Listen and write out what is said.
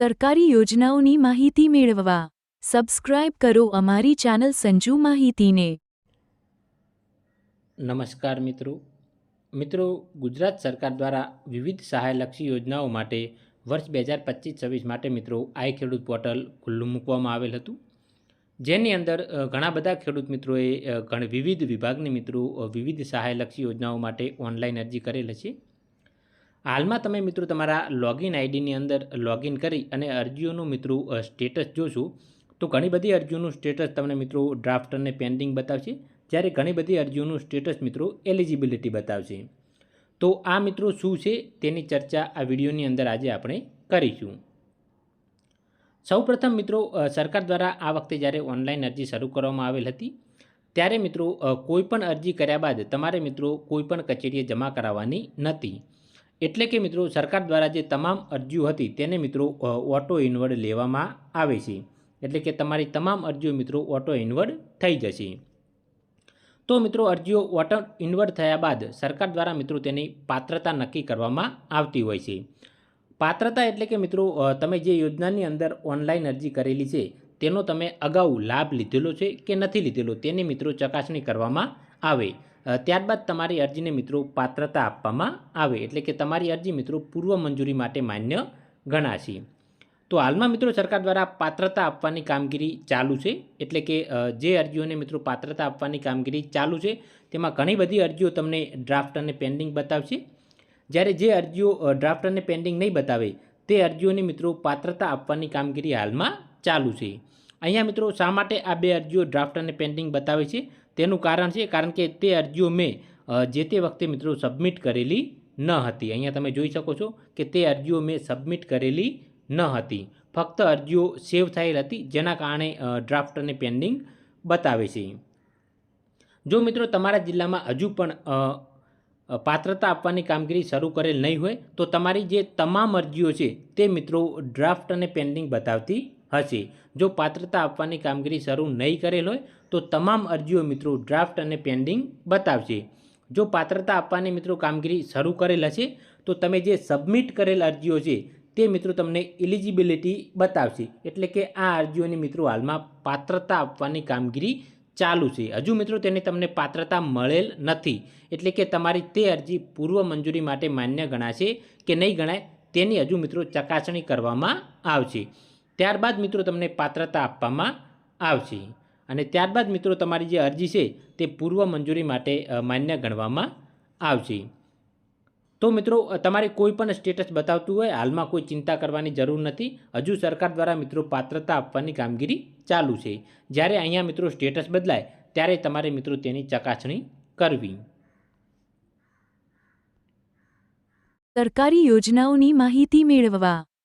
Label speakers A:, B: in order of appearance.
A: સરકારી યોજનાઓની માહિતી મેળવવા. સબસ્ક્રાઇબ કરો અમારી ચેનલ સંજુ માહિતીને.
B: નમસ્કાર મિત્રો. મિત્રો, ગુજરાત સરકાર દ્વારા વિવિધ સહાયલક્ષી યોજનાઓ માટે વર્ષ બે હજાર પચીસ છવ્વીસ માટે મિત્રો, આઈ ખેડૂત પોર્ટલ ખુલ્લું મૂકવામાં આવેલ હતું. જેની અંદર ઘણા બધા ખેડૂત મિત્રોએ ઘણ વિવિધ વિભાગની મિત્રો વિવિધ સહાયલક્ષી યોજનાઓ માટે ઓનલાઈન અરજી કરેલ છે. હાલમાં તમે મિત્રો તમારા લોગિન આઈડીની અંદર લોગિન કરી અને અરજીઓનું મિત્રો સ્ટેટસ જોશો, તો ઘણી બધી અરજીઓનું સ્ટેટસ તમને મિત્રો ડ્રાફ્ટ અને પેન્ડિંગ બતાવશે, જ્યારે ઘણી બધી અરજીઓનું સ્ટેટસ મિત્રો એલિજિબિલિટી બતાવશે. તો આ મિત્રો શું છે તેની ચર્ચા આ વિડીયોની અંદર આજે આપણે કરીશું. સૌપ્રથમ મિત્રો સરકાર દ્વારા આ વખતે જ્યારે ઓનલાઈન અરજી શરૂ કરવામાં આવેલ હતી, ત્યારે મિત્રો કોઈપણ અરજી કર્યા બાદ તમારે મિત્રો કોઈપણ કચેરીએ જમા કરાવવાની નથી. એટલે કે મિત્રો સરકાર દ્વારા જે તમામ અરજીઓ હતી તેને મિત્રો ઓટો ઇન્વર્ડ લેવામાં આવે છે. એટલે કે તમારી તમામ અરજીઓ મિત્રો ઓટો ઇન્વર્ડ થઈ જશે. તો મિત્રો અરજીઓ ઓટો ઇન્વર્ટ થયા બાદ સરકાર દ્વારા મિત્રો તેની પાત્રતા નક્કી કરવામાં આવતી હોય છે. પાત્રતા એટલે કે મિત્રો તમે જે યોજનાની અંદર ઓનલાઈન અરજી કરેલી છે, તેનો તમે અગાઉ લાભ લીધેલો છે કે નથી લીધેલો, તેની મિત્રો ચકાસણી કરવામાં આવે. ત્યારબાદ તમારી અરજીને મિત્રો પાત્રતા આપવામાં આવે, એટલે કે તમારી અરજી મિત્રો પૂર્વ મંજૂરી માટે માન્ય ગણાશે. તો હાલમાં મિત્રો સરકાર દ્વારા પાત્રતા આપવાની કામગીરી ચાલુ છે, એટલે કે જે અરજીઓને મિત્રો પાત્રતા આપવાની કામગીરી ચાલુ છે, તેમાં ઘણી બધી અરજીઓ તમને ડ્રાફ્ટ અને પેન્ડિંગ બતાવશે. જ્યારે જે અરજીઓ ડ્રાફ્ટ અને પેન્ડિંગ નહીં બતાવે, તે અરજીઓને મિત્રો પાત્રતા આપવાની કામગીરી હાલમાં ચાલુ છે. અહીંયા મિત્રો શા માટે આ બે અરજીઓ ડ્રાફ્ટ અને પેન્ડિંગ બતાવે છે? તેનું કારણ છે, કારણ કે તે અરજીઓ મેં જે તે વખતે મિત્રો સબમિટ કરેલી ન હતી. અહીંયા તમે જોઈ શકો છો કે તે અરજીઓ મેં સબમિટ કરેલી ન હતી. ફક્ત અરજીઓ સેવ થયેલ હતી, જેના કારણે ડ્રાફ્ટ અને પેન્ડિંગ બતાવે છે. જો મિત્રો તમારા જિલ્લામાં હજુ પણ પાત્રતા આપવાની કામગીરી શરૂ કરેલ નહીં હોય, તો તમારી જે તમામ અરજીઓ છે, તે મિત્રો ડ્રાફ્ટ અને પેન્ડિંગ બતાવતી હશે. જો પાત્રતા આપવાની કામગીરી શરૂ નહીં કરેલ હોય, તો તમામ અરજીઓ મિત્રો ડ્રાફ્ટ અને પેન્ડિંગ બતાવશે. જો પાત્રતા આપવાની મિત્રો કામગીરી શરૂ કરેલ હશે, તો તમે જે સબમિટ કરેલ અરજીઓ છે, તે મિત્રો તમને એલિજિબિલિટી બતાવશે. એટલે કે આ અરજીઓની મિત્રો હાલમાં પાત્રતા આપવાની કામગીરી ચાલુ છે. હજુ મિત્રો તેને તમને પાત્રતા મળેલ નથી. એટલે કે તમારી તે અરજી પૂર્વ મંજૂરી માટે માન્ય ગણાશે કે નહીં ગણાય, તેની હજુ મિત્રો ચકાસણી કરવામાં આવશે. ત્યારબાદ મિત્રો તમને પાત્રતા આપવામાં આવશે. અને ત્યારબાદ મિત્રો તમારી જે અરજી છે, તે પૂર્વ મંજૂરી માટે માન્ય ગણવામાં આવશે. તો મિત્રો તમારે કોઈ પણ સ્ટેટસ બતાવતું હોય, હાલમાં કોઈ ચિંતા કરવાની જરૂર નથી. હજુ સરકાર દ્વારા મિત્રો પાત્રતા આપવાની કામગીરી ચાલુ છે. જ્યારે અહીંયા મિત્રો સ્ટેટસ બદલાય, ત્યારે તમારે મિત્રો તેની ચકાસણી કરવી.
A: સરકારી યોજનાઓની માહિતી મેળવવા.